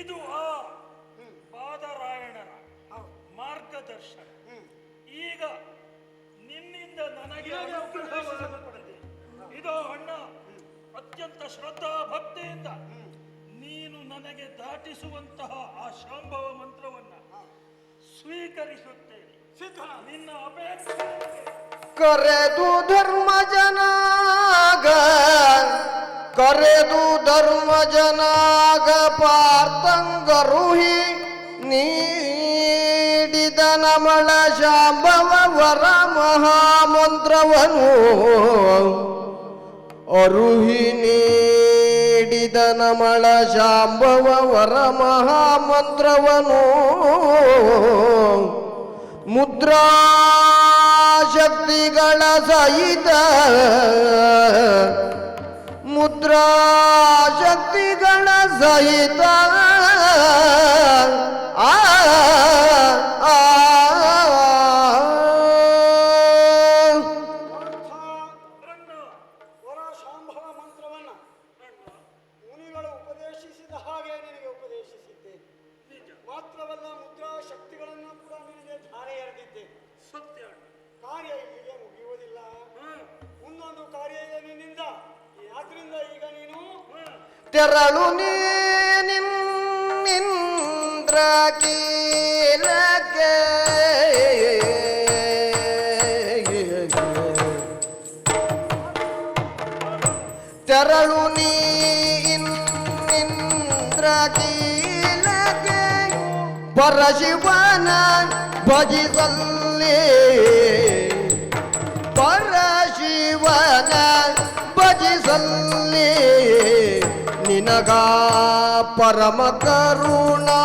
ಇದು ಆ ಪಾದರಾಯಣರ ಮಾರ್ಗದರ್ಶನ. ಈಗ ನಿನ್ನಿಂದ ನನಗೆ ಇದು ಅಣ್ಣ ಅತ್ಯಂತ ಶ್ರದ್ಧಾ ಭಕ್ತಿಯಿಂದ ನೀನು ನನಗೆ ದಾಟಿಸುವಂತಹ ಆ ಶಾಂಭವ ಮಂತ್ರವನ್ನ ಸ್ವೀಕರಿಸುತ್ತೇನೆ. ಸಿದ್ಧನ ನಿನ್ನ ಅಪೇಕ್ಷೆ ಕರೆದು ಧರ್ಮ ಜನಾಗ ಕರೆದು ಧರ್ಮ ಜನಾಗ ಪಾರ್ಥಂಗರುಹಿ ನೀಡಿದ ನಮಳ ಶಾಂಭವ ವರ ಮಹಾಮಂತ್ರವನು. ಅರುಹಿ ನೀಡಿದ ನಮಳ ಶಾಂಭವ ವರ ಮಹಾಮಂತ್ರವನು. ಮುದ್ರಾ ಶಕ್ತಿಗಳ ಸಹಿತ ಮುದ್ರಾ ಶಕ್ತಿಗಳ ಸಹಿತ ಆ ನೀನಿಂದ್ರ ಕೀಲಕ್ಕೆ ತೆರಳು ನೀಂದ್ರ ಕೀಲಕ್ಕೆ ಪರಶಿವನ ಭಜಿಸಲ್ಲಿ. ಪರಶಿವನ ಭಜಿಸಲ್ಲಿ. ನಿನಗ ಪರಮ ಕರುಣಾ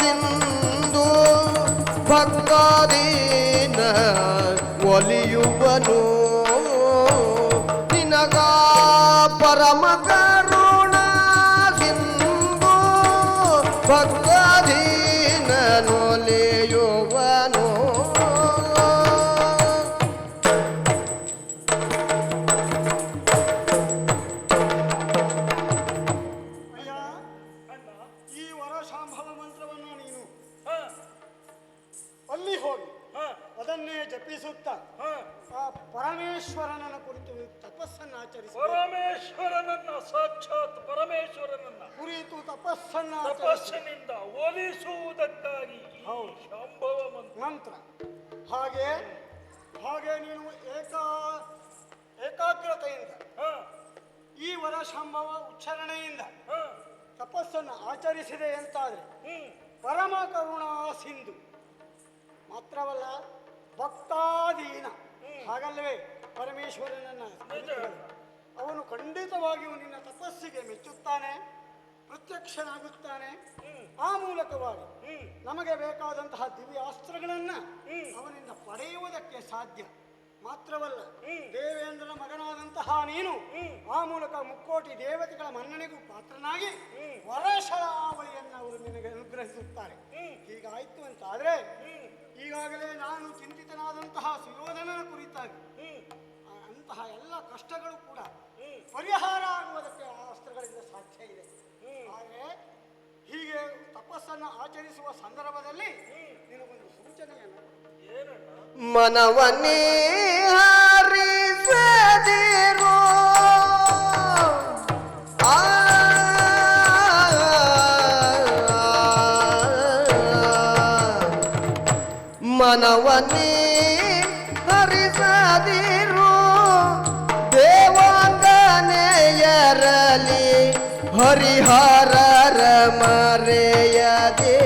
ಸಿಂಧು ಭಕ್ತಾದೀನ ಒಲಿಯುವನು. ನಿನಗ ಪರಮ ಅದನ್ನೇ ಜಪಿಸುತ್ತಾ. ಆ ಪರಮೇಶ್ವರನ ಕುರಿತು ತಪಸ್ಸನ್ನು ಆಚರಿಸಿ. ಪರಮೇಶ್ವರನನ್ನ ಸಾಕ್ಷಾತ್ ಪರಮೇಶ್ವರನನ್ನ ಕುರಿತು ತಪಸ್ಸನ್ನ ತಪಸ್ಸಿನಿಂದ ಒಲಿಸುವುದಕ್ಕಾಗಿ ಈ ಹೌದು. ಮಂತ್ರ. ಹಾಗೆ ಹಾಗೆ ನೀನು ಏಕಾ ಏಕಾಗ್ರತೆಯಿಂದ ಹ, ಈ ವರ ಸಂಭವ ಉಚ್ಚಾರಣೆಯಿಂದ ತಪಸ್ಸನ್ನು ಆಚರಿಸಿದೆ ಅಂತಾದ್ರೆ ಪರಮ ಕರುಣಾ ಸಿಂಧು. ಮಾತ್ರವಲ್ಲ ಭಕ್ತಾಧೀನ. ಹಾಗಲ್ಲವೇ? ಪರಮೇಶ್ವರನನ್ನ ಅವನು ಖಂಡಿತವಾಗಿಯೂ ನಿನ್ನ ತಪಸ್ಸಿಗೆ ಮೆಚ್ಚುತ್ತಾನೆ ಪ್ರತ್ಯಕ್ಷನಾಗುತ್ತಾನೆ. ಆ ಮೂಲಕವಾಗಿ ನಮಗೆ ಬೇಕಾದಂತಹ ದಿವ್ಯಾಸ್ತ್ರಗಳನ್ನ. ಅವನಿಂದ ಪಡೆಯುವುದಕ್ಕೆ ಸಾಧ್ಯ. ಮಾತ್ರವಲ್ಲ. ದೇವೇಂದ್ರನ ಮಗನಾದಂತಹ ನೀನು. ಆ ಮೂಲಕ ಮುಕ್ಕೋಟಿ ದೇವತೆಗಳ ಮನ್ನಣೆಗೂ ಪಾತ್ರನಾಗಿ ವರಶರಾವಳಿಯನ್ನು ವರಶಾವಳಿಯನ್ನು ಅವರು ನಿನಗೆ ಅನುಗ್ರಹಿಸುತ್ತಾರೆ. ಹೀಗಾಯ್ತು ಅಂತ ಆದ್ರೆ ಹ್ಮ್, ಈಗಾಗಲೇ ನಾನು ಚಿಂತಿತನಾದಂತಹ ಸುಯೋಧನನ ಕುರಿತಾಗಿ ಅಂತಹ ಎಲ್ಲ ಕಷ್ಟಗಳು ಕೂಡ ಪರಿಹಾರ ಆಗುವುದಕ್ಕೆ ಅಸ್ತ್ರಗಳಿಂದ ಸಾಧ್ಯ ಇದೆ. ಆದರೆ ಹೀಗೆ ತಪಸ್ಸನ್ನು ಆಚರಿಸುವ ಸಂದರ್ಭದಲ್ಲಿ ನಿನಗೊಂದು ಸೂಚನೆಯನ್ನು ಮನವನ್ನೇ ಹಾರಿಸದಿರೋ ಮನವನ್ನೇ ಹರಿಸದಿರು. ದೇವಾಂಗನೆಯರಲಿ ಹರಿಹರರ ಮರೆಯದೆ.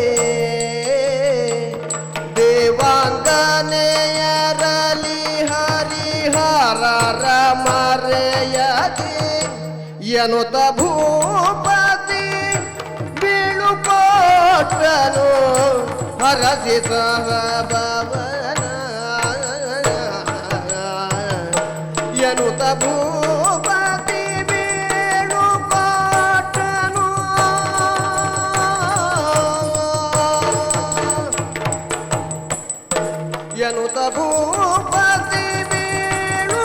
ದೇವಾಂಗನೆಯರಲಿ ಹರಿಹರರ ಮರೆಯದೆ. ಎನ್ನುತ್ತ ಭೂಪತಿ ಬೀಳುಕೋಟನು ಹರಸಿ ಸಹಭವನ ಭೂಪತಿ ಬೀಳು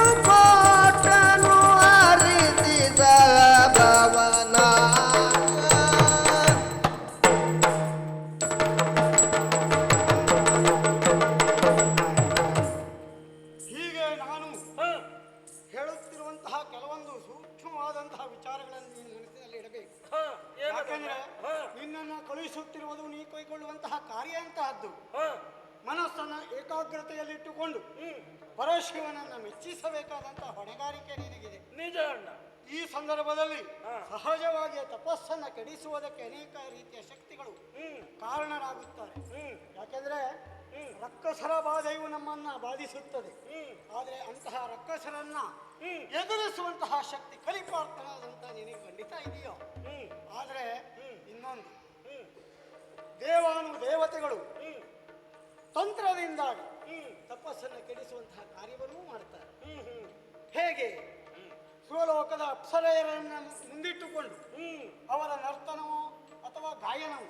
ಹೀಗೆ ನಾನು ಹೇಳುತ್ತಿರುವಂತಹ ಕೆಲವೊಂದು ಸೂಕ್ಷ್ಮವಾದಂತಹ ವಿಚಾರಗಳನ್ನು ನೀನು ಮನಸ್ಸಿನಲ್ಲಿ ಇಡಬೇಕು. ಕಳುಹಿಸುತ್ತಿರುವುದು ನೀ ಕೈಗೊಳ್ಳುವಂತಹ ಕಾರ್ಯ ಅಂತಹದ್ದು. ಮನಸ್ಸನ್ನ ಏಕಾಗ್ರತೆಯಲ್ಲಿಟ್ಟುಕೊಂಡು ಪರಶಿವನನ್ನು ಪರಶಿವನನ್ನ ಮೆಚ್ಚಿಸಬೇಕಾದಂತಹ ಹೊಣೆಗಾರಿಕೆ ನಿನಗಿದೆ ನಿಜ ಅಣ್ಣ. ಈ ಸಂದರ್ಭದಲ್ಲಿ ಸಹಜವಾಗಿ ತಪಸ್ಸನ್ನು ಕೆಡಿಸುವುದಕ್ಕೆ ಅನೇಕ ರೀತಿಯ ಶಕ್ತಿಗಳು ಕಾರಣರಾಗುತ್ತಾರೆ. ಯಾಕೆಂದ್ರೆ. ರಕ್ಕಸರ ಬಾಧೆಯು ನಮ್ಮನ್ನ ಬಾಧಿಸುತ್ತದೆ. ಆದರೆ ಅಂತಹ ರಕ್ಕಸರನ್ನ ಎದುರಿಸುವಂತಹ ಶಕ್ತಿ ಕಲಿಪಾರ್ಥನಾದಂತ ನಿನಗೆ ಖಂಡಿತ ಇದೆಯೋ? ಆದರೆ ಇನ್ನೊಂದು. ದೇವಾನು ದೇವತೆಗಳು ತಂತ್ರದಿಂದಾಗಿ ತಪಸ್ಸನ್ನು ಕೆಡಿಸುವಂತಹ ಕಾರ್ಯವನ್ನೂ ಮಾಡ್ತಾರೆ. ಹೇಗೆ? ಸ್ವಲೋಕದ ಅಪ್ಸರೆಯರನ್ನ ಮುಂದಿಟ್ಟುಕೊಂಡು ಅವರ ನರ್ತನವೋ ಅಥವಾ ಗಾಯನವೋ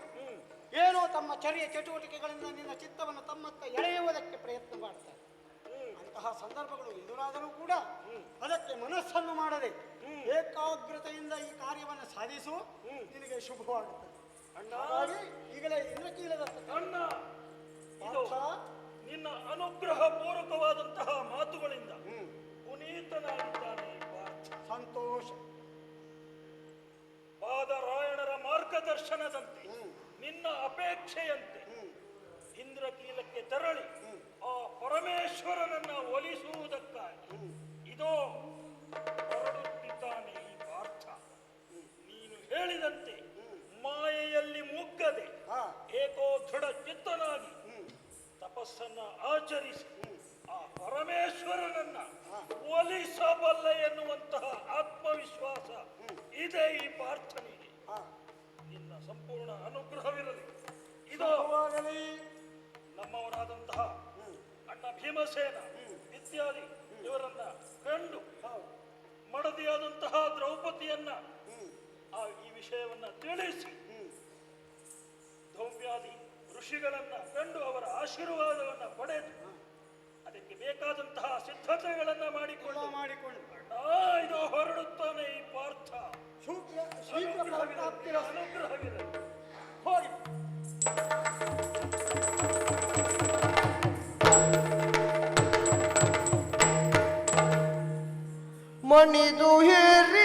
ಏನೋ ತಮ್ಮ ಚರ್ಯ ಚಟುವಟಿಕೆಗಳಿಂದ ನಿನ್ನ ಚಿತ್ತವನ್ನು ತಮ್ಮತ್ತ ಎಳೆಯುವುದಕ್ಕೆ ಪ್ರಯತ್ನ ಮಾಡ್ತಾರೆ. ಅಂತಹ ಸಂದರ್ಭಗಳು ಎದುರಾದರೂ ಕೂಡ ಅದಕ್ಕೆ ಮನಸ್ಸನ್ನು ಮಾಡದೆ ಏಕಾಗ್ರತೆಯಿಂದ ಈ ಕಾರ್ಯವನ್ನು ಸಾಧಿಸು, ನಿನಗೆ ಶುಭವಾಗುತ್ತದೆ. ಈಗಲೇ ಇಂದ್ರಕೀಲದ ಕಣ್ಣ ಅನುಗ್ರಹ ಪೂರ್ವಕವಾದಂತಹ ಮಾತುಗಳಿಂದ ಪುನೀತನಾಗಿದ್ದಾನೆ ಸಂತೋಷ. ಪಾದರಾಯಣರ ಮಾರ್ಗದರ್ಶನದಂತೆ. ನಿನ್ನ ಅಪೇಕ್ಷೆಯಂತೆ. ಇಂದ್ರಕೀಲಕ್ಕೆ ತೆರಳಿ ಆ ಪರಮೇಶ್ವರನನ್ನ ಒಲಿಸುವುದಕ್ಕಾಗಿ ಇದೋ ಹೊರಡುತ್ತಿದ್ದಾನೆ ಈ ಪಾರ್ಥ. ನೀನು ಹೇಳಿದಂತೆ ಮಾಯೆಯಲ್ಲಿ ಮುಗ್ಗದೆ ಏಕೋ ದೃಢ ಚಿತ್ತನಾಗಿ ತಪಸ್ಸನ್ನ ಆಚರಿಸಿ. ಆ ಪರಮೇಶ್ವರನನ್ನ ಒಲಿಸಬಲ್ಲ ಎನ್ನುವಂತಹ ಆತ್ಮವಿಶ್ವಾಸ ಇದೆ ಈ ಪ್ರಾರ್ಥನೆಗೆ. ನಿನ್ನ ಸಂಪೂರ್ಣ ಅನುಗ್ರಹವಿರಲಿ. ಇದು ನಮ್ಮವರಾದಂತಹ ಅಣ್ಣ ಭೀಮಸೇನ ಇತ್ಯಾದಿ ಇವರನ್ನ ಕಂಡು ಮಡದಿಯಾದಂತಹ ದ್ರೌಪದಿಯನ್ನ ಆ ಈ ವಿಷಯವನ್ನ ತಿಳಿಸಿ. ಧೌಮ್ಯಾದಿ ಋಷಿಗಳನ್ನ ಕಂಡು ಆಶೀರ್ವಾದವನ್ನ ಪಡೆದು ಅದಕ್ಕೆ ಬೇಕಾದಂತಹ ಸಿದ್ಧತೆಗಳನ್ನು ಮಾಡಿಕೊಂಡು ಮಾಡಿಕೊಂಡು. ಇದು ಹೊರಡುತ್ತಾನೆ ಈ ಪಾರ್ಥ. ಅನುಗ್ರಹವಿರಲಿ ಹೋಗಿ. ಮಣಿದು ಹಿರಿಯರ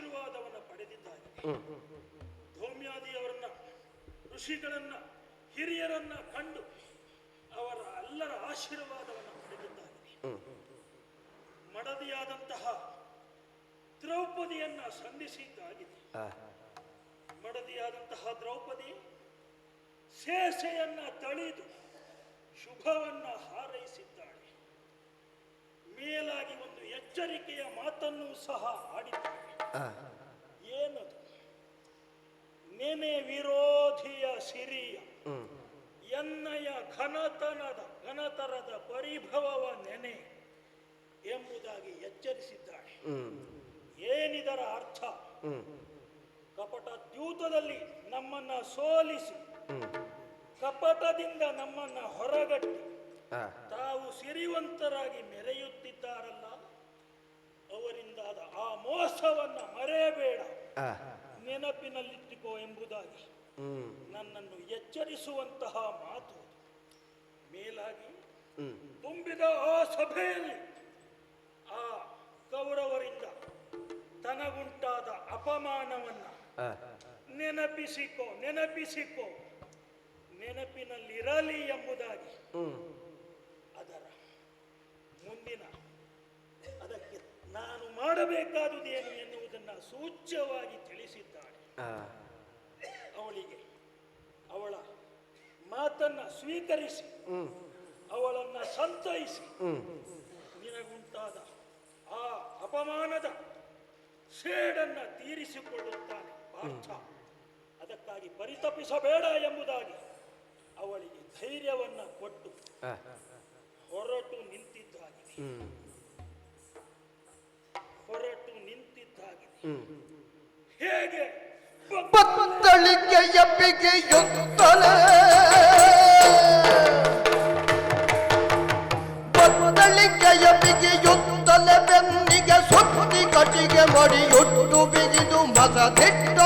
ಆಶೀರ್ವಾದವನ್ನ ಪಡೆದಿದ್ದಾನೆ ಧೌಮ್ಯಾದಿಯವರನ್ನ ಋಷಿಗಳನ್ನ ಹಿರಿಯರನ್ನ ಕಂಡು ಅವರ ಎಲ್ಲರ ಆಶೀರ್ವಾದವನ್ನು ಪಡೆದಿದ್ದಾರೆ. ಮಡದಿಯಾದಂತಹ ದ್ರೌಪದಿಯನ್ನ ಸಂಧಿಸಿದ್ದಾಗಿದೆ. ಮಡದಿಯಾದಂತಹ ದ್ರೌಪದಿ ಶೇಷೆಯನ್ನ ತಳಿದು ಶುಭವನ್ನ ಹಾರೈಸಿದ್ದಾಳೆ. ಮೇಲಾಗಿ ಒಂದು ಎಚ್ಚರಿಕೆಯ ಮಾತನ್ನು ಸಹ ಆಡಿದ್ದಾಳೆ. ಏನದು? ನೆನೆ ವಿರೋಧಿಯ ಸಿರಿಯ ಎನ್ನಯ ಘನತನದ ಘನತರದ ಪರಿಭವವ ನೆನೆ ಎಂಬುದಾಗಿ ಎಚ್ಚರಿಸಿದ್ದಾಳೆ. ಏನಿದರ ಅರ್ಥ? ಕಪಟ ದ್ಯೂತದಲ್ಲಿ ನಮ್ಮನ್ನ ಸೋಲಿಸಿ ಕಪಟದಿಂದ ನಮ್ಮನ್ನ ಹೊರಗಟ್ಟಿ ತಾವು ಸಿರಿವಂತರಾಗಿ ಮೆರೆಯುತ್ತಿದ್ದಾರಲ್ಲ ಅವರಿಂದಾದ ಆ ಮೋಸವನ್ನ ಮರೆಯಬೇಡ. ನೆನಪಿನಲ್ಲಿಟ್ಟುಕೋ ಎಂಬುದಾಗಿ ನನ್ನನ್ನು ಎಚ್ಚರಿಸುವಂತಹ ಮಾತು ಮೇಲಾಗಿ ತುಂಬಿದ ಆ ಸಭೆಯಲ್ಲಿ ಆ ಕೌರವರಿಂದ ತನಗುಂಟಾದ ಅಪಮಾನವನ್ನ ನೆನಪಿಸಿಕೋ ನೆನಪಿಸಿಕೋ. ನೆನಪಿನಲ್ಲಿರಲಿ ಎಂಬುದಾಗಿ ಅದರ ಮುಂದಿನ ನಾನು ಮಾಡಬೇಕಾದುದೇನು ಎನ್ನುವುದನ್ನು ಸೂಚ್ಯವಾಗಿ ತಿಳಿಸಿದ್ದಾಳೆ. ಅವಳಿಗೆ ಅವಳ ಮಾತನ್ನ ಸ್ವೀಕರಿಸಿ ಅವಳನ್ನ ಸಂತೈಸಿ. ನಿನಗುಂಟಾದ ಆ ಅಪಮಾನದ ಸೇಡನ್ನ ತೀರಿಸಿಕೊಳ್ಳುತ್ತಾನೆ ಪಾರ್ಥ. ಅದಕ್ಕಾಗಿ ಪರಿತಪಿಸಬೇಡ ಎಂಬುದಾಗಿ ಅವಳಿಗೆ ಧೈರ್ಯವನ್ನ ಕೊಟ್ಟು ಹೊರಟು ನಿಂತಿದ್ದಾಗಿದೆ ಹೇಗೆ ಪತ್ತಳಿಕೆಯ ಬಿಗಿಯುತ್ತಲೇ ಪತ್ತಳಿಕೆಯ ಬಿಗಿಯುತ್ತಲೇ ಬೆನ್ನಿಗೆ ಸುತ್ತಿ ಕಟಿಗೆ ಮಡಿಯೊಟ್ಟು ಬಿಗಿದು ಮಸದಿಟ್ಟು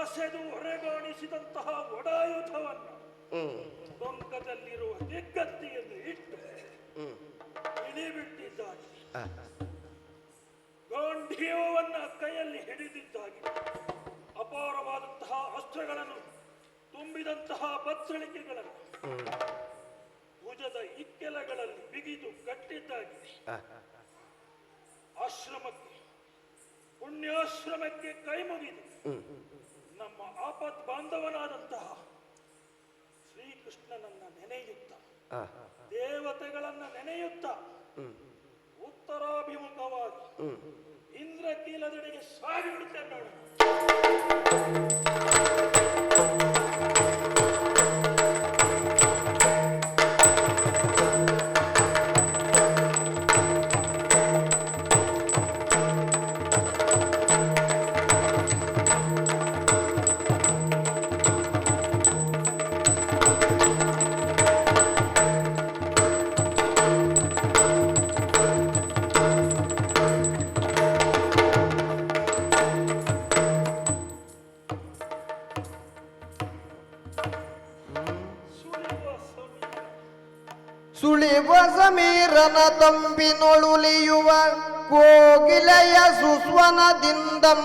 ಮಸೆದು ಹೊರೆಗಾಣಿಸಿದಂತಹ ಒಡಾಯುಧವನ್ನ ಬಂಕದಲ್ಲಿರುವ ದಿಗ್ಗತ್ತಿಯನ್ನು ಇಟ್ಟು ಇಳಿಬಿಟ್ಟಿದ್ದಾಗಿ ಗಾಂಧೀವವನ್ನ ಕೈಯಲ್ಲಿ ಹಿಡಿದಿದ್ದಾಗಿ ಅಪಾರವಾದಂತಹ ಅಸ್ತ್ರಗಳನ್ನು ತುಂಬಿದಂತಹ ಬತ್ಸಳಿಕೆಗಳನ್ನು ಭುಜದ ಇಕ್ಕೆಲಗಳಲ್ಲಿ ಬಿಗಿದು ಕಟ್ಟಿದ್ದಾಗಿ ಆಶ್ರಮಕ್ಕೆ ಪುಣ್ಯಾಶ್ರಮಕ್ಕೆ ಕೈ ಮುಗಿದು ನಮ್ಮ ಆಪತ್ ಬಾಂಧವನಾದಂತಹ ಶ್ರೀಕೃಷ್ಣನನ್ನ ನೆನೆಯುತ್ತ ದೇವತೆಗಳನ್ನ ನೆನೆಯುತ್ತ ಉತ್ತರಾಭಿಮುಖವಾಗಿ ಇಂದ್ರಕೀಲದೆಡೆಗೆ ಸಾಗಿ ಬಿಡುತ್ತೆ ನೋಡು ತಂಬಿನೊಳುಲಿಯುವ ಕೋಗಿಲೆಯ ಸುಸ್ವನದಿಂದಂ.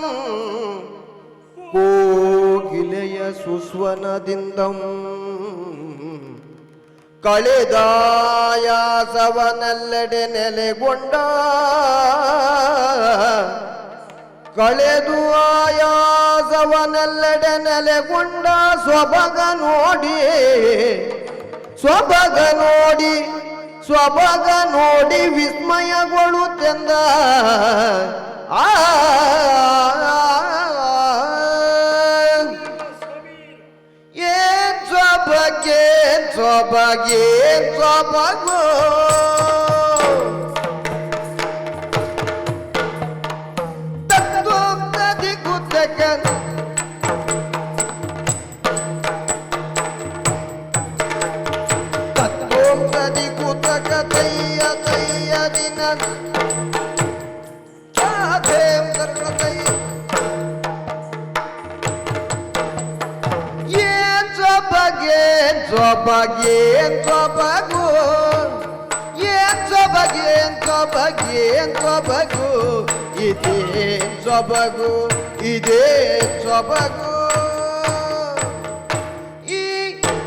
ಕೋಗಿಲೆಯ ಸುಸ್ವನದಿಂದಂ. ಕಳೆದಾಯಾಸವನೆಲ್ಲೆಡೆ ನೆಲೆಗೊಂಡ. ಕಳೆದು ಆಯಾಸವನೆಲ್ಲೆಡೆ ನೆಲೆಗೊಂಡ ಸ್ವಭಗ ನೋಡಿ ಸ್ವಭಗ ನೋಡಿ ಸ್ವಭಗ ನೋಡಿ ವಿಸ್ಮಯಗೊಳ್ಳುತ್ತೆಂದ ಆ ಸಮೀರ ಏನ್ ಸ್ವಭಾಗ್ಯ ಸ್ವಭಗೆ ಸ್ವಭಗೋ ಸೊಬಗು ಏನ್ ಸೊಬಗೆ ಸೊಬಗೆ ಸೊಬಗು, ಇದೇ ಸೊಬಗು ಇದೇ ಸೊಬಗು. ಈ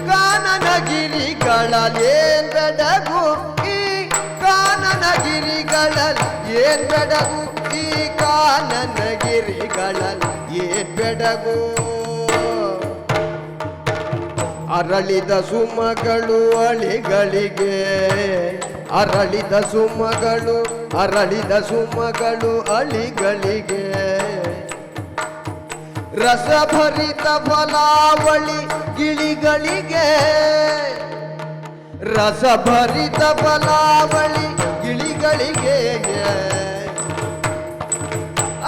ಕಾನನಗಿರಿಗಳಲ್ಲೇನ್ ಬೆಡಗು, ಈ ಕಾನನಗಿರಿಗಳಲ್ಲಿ ಏನ್ ಬೆಡಗು, ಈ ಕಾನನಗಿರಿಗಳಲ್ಲಿ ಏನ್ ಬೆಡಗು? ಅರಳಿದ ಸುಮಗಳು ಅಳಿಗಳಿಗೆ. ಅರಳಿದ ಸುಮಗಳು ಅರಳಿದ ಸುಮಗಳು ಅಳಿಗಳಿಗೆ. ರಸಭರಿತ ಫಲಾವಳಿ ಗಿಳಿಗಳಿಗೆ. ರಸಭರಿತ ಫಲಾವಳಿ ಗಿಳಿಗಳಿಗೆ.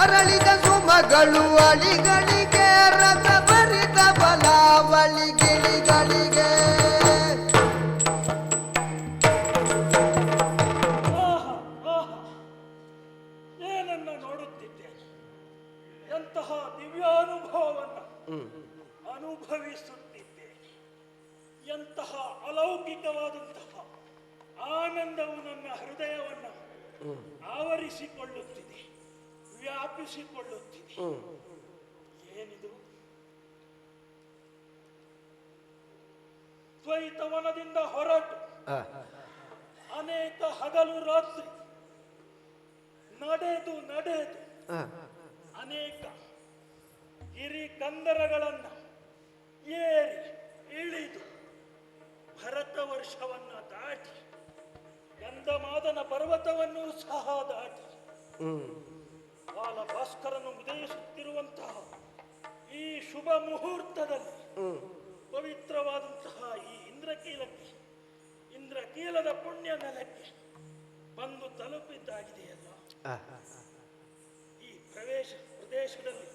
ಅರಳಿದ ಸುಮಗಳು ಅಳಿಗಳಿಗೆ, ರಸಭರಿತ ಎಂತಹ ದಿವ್ಯಾನುಭವವನ್ನು ಅನುಭವಿಸುತ್ತಿದ್ದೆ. ಎಂತಹ ಅಲೌಕಿಕವಾದಂತಹ ಆನಂದವು ನನ್ನ ಹೃದಯವನ್ನು ಆವರಿಸಿಕೊಳ್ಳುತ್ತಿದೆ ವ್ಯಾಪಿಸಿಕೊಳ್ಳುತ್ತಿದೆ. ಏನಿದು? ದ್ವೈತವನದಿಂದ ಹೊರಟು. ಅನೇಕ ಹಗಲು ರಾತ್ರಿ ನಡೆದು ನಡೆದು ಅನೇಕ ಗಿರಿ ಕಂದರಗಳನ್ನ ಏರಿ ಇಳಿದು ಭರತ ವರ್ಷವನ್ನ ದಾಟಿ ಗಂಧಮಾದನ ಪರ್ವತವನ್ನು ಸಹ ದಾಟಿ ಬಾಲ ಭಾಸ್ಕರನ್ನು ಉದಯಿಸುತ್ತಿರುವಂತಹ ಈ ಶುಭ ಮುಹೂರ್ತದಲ್ಲಿ ಪವಿತ್ರವಾದಂತಹ ಈ ಇಂದ್ರಕೀಲಕ್ಕೆ ಇಂದ್ರಕೀಲದ ಪುಣ್ಯ ನೆಲಕ್ಕೆ ಬಂದು ತಲುಪಿದ್ದಾಗಿದೆಯಲ್ಲ. ಈ ಪ್ರವೇಶ ಪ್ರದೇಶದಲ್ಲಿ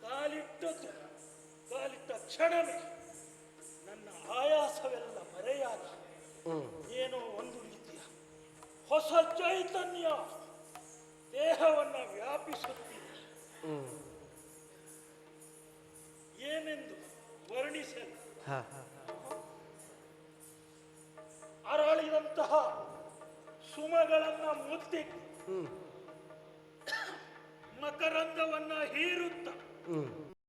ಕಾಲಿಟ್ಟದ್ದು, ಕಾಲಿಟ್ಟ ಕ್ಷಣವೇ ನನ್ನ ಆಯಾಸವೆಲ್ಲ ಮರೆಯಾದ ಏನೋ ಒಂದು ರೀತಿಯ ಹೊಸ ಚೈತನ್ಯ ದೇಹವನ್ನು ವ್ಯಾಪಿಸುತ್ತಿದೆ. ಏನೆಂದು ವರ್ಣಿಸಲು? ಅರಳಿದಂತಹ ಸುಮಗಳನ್ನ ಹ್ಮ್ ಮಕರಂದವನ್ನ ಹೀರುತ್ತ